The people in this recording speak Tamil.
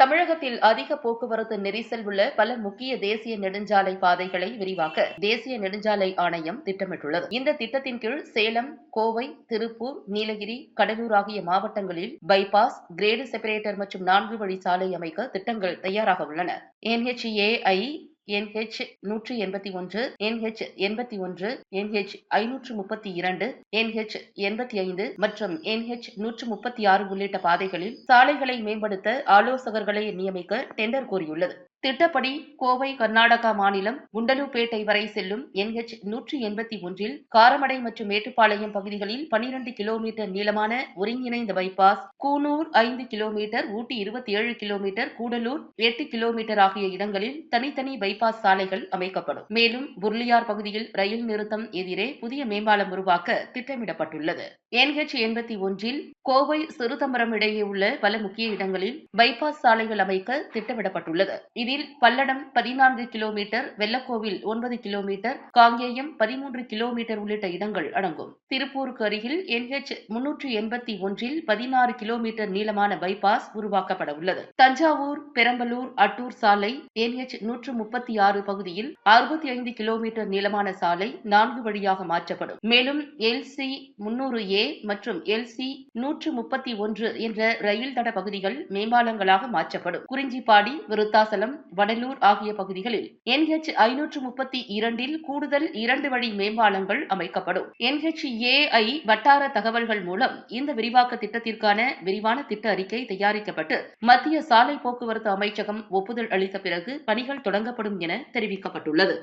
தமிழகத்தில் அதிக போக்குவரத்து நெரிசல் உள்ள பல முக்கிய தேசிய நெடுஞ்சாலை பாதைகளை விரிவாக்க தேசிய நெடுஞ்சாலை ஆணையம் திட்டமிட்டுள்ளது. இந்த திட்டத்தின் கீழ் சேலம் கோவை திருப்பூர் நீலகிரி கடலூர் ஆகிய மாவட்டங்களில் பைபாஸ் கிரேடு செப்பரேட்டர் மற்றும் நான்கு வழி சாலை அமைக்க திட்டங்கள் தயாராக உள்ளன. என்ஹெச்ஏஐ என்ஹெச் நூற்றி எண்பத்தி ஒன்று என்ஹெச் எண்பத்தி ஒன்று என்ஹெச் ஐநூற்று முப்பத்தி இரண்டு என்ஹெச் எண்பத்தி ஐந்து மற்றும் என்ஹெச் நூற்று முப்பத்தி ஆறு உள்ளிட்ட பாதைகளில் சாலைகளை மேம்படுத்த ஆலோசகர்களை நியமிக்க டெண்டர் கோரியுள்ளது. திட்டப்படி கோவை கர்நாடகா மாநிலம் குண்டலுப்பேட்டை வரை செல்லும் என்ஹெச் நூற்றி எண்பத்தி ஒன்றில் காரமடை மற்றும் மேட்டுப்பாளையம் பகுதிகளில் பனிரெண்டு கிலோமீட்டர் நீளமான ஒருங்கிணைந்த பைபாஸ் கூனூர் ஐந்து கிலோமீட்டர் ஊட்டி இருபத்தி ஏழு கிலோமீட்டர் கூடலூர் எட்டு கிலோமீட்டர் ஆகிய இடங்களில் தனித்தனி பைபாஸ் சாலைகள் அமைக்கப்படும். மேலும் புர்லியார் பகுதியில் ரயில் நிறுத்தம் எதிரே புதிய மேம்பாலம் உருவாக்க திட்டமிடப்பட்டுள்ளது. என்ஹெச் எண்பத்தி ஒன்றில் கோவை சிறுதம்பரம் இடையே உள்ள பல முக்கிய இடங்களில் பைபாஸ் சாலைகள் அமைக்க திட்டமிடப்பட்டுள்ளது. இதில் பல்லடம் பதினான்கு கிலோமீட்டர் வெள்ளக்கோவில் ஒன்பது கிலோமீட்டர் காங்கேயம் பதிமூன்று கிலோமீட்டர் உள்ளிட்ட இடங்கள் அடங்கும். திருப்பூருக்கு அருகில் என்ஹெச் முன்னூற்று எண்பத்தி ஒன்றில் பதினாறு கிலோமீட்டர் நீளமான பைபாஸ் உருவாக்கப்பட உள்ளது தஞ்சாவூர் பெரம்பலூர் அட்டூர் சாலை என்ஹெச் நூற்று முப்பத்தி ஆறு பகுதியில் அறுபத்தி ஐந்து கிலோமீட்டர் நீளமான சாலை நான்கு வழியாக மாற்றப்படும். மேலும் எல்சி முன்னூறு ஏ மற்றும் எல்சி நூற்று முப்பத்தி ஒன்று என்ற ரயில் தட பகுதிகள் மேம்பாலங்களாக மாற்றப்படும். குறிஞ்சிப்பாடி விருத்தாசலம் வடலூர் ஆகிய பகுதிகளில் என்ஹெச் ஐநூற்று முப்பத்தி இரண்டில் கூடுதல் இரண்டு வழி மேம்பாலங்கள் அமைக்கப்படும். என்ஹெச் ஏஐ வட்டார தகவல்கள் மூலம் இந்த விரிவாக்க திட்டத்திற்கான விரிவான திட்ட அறிக்கை தயாரிக்கப்பட்டு மத்திய சாலை போக்குவரத்து அமைச்சகம் ஒப்புதல் அளித்த பிறகு பணிகள் தொடங்கப்படும் என தெரிவிக்கப்பட்டுள்ளது.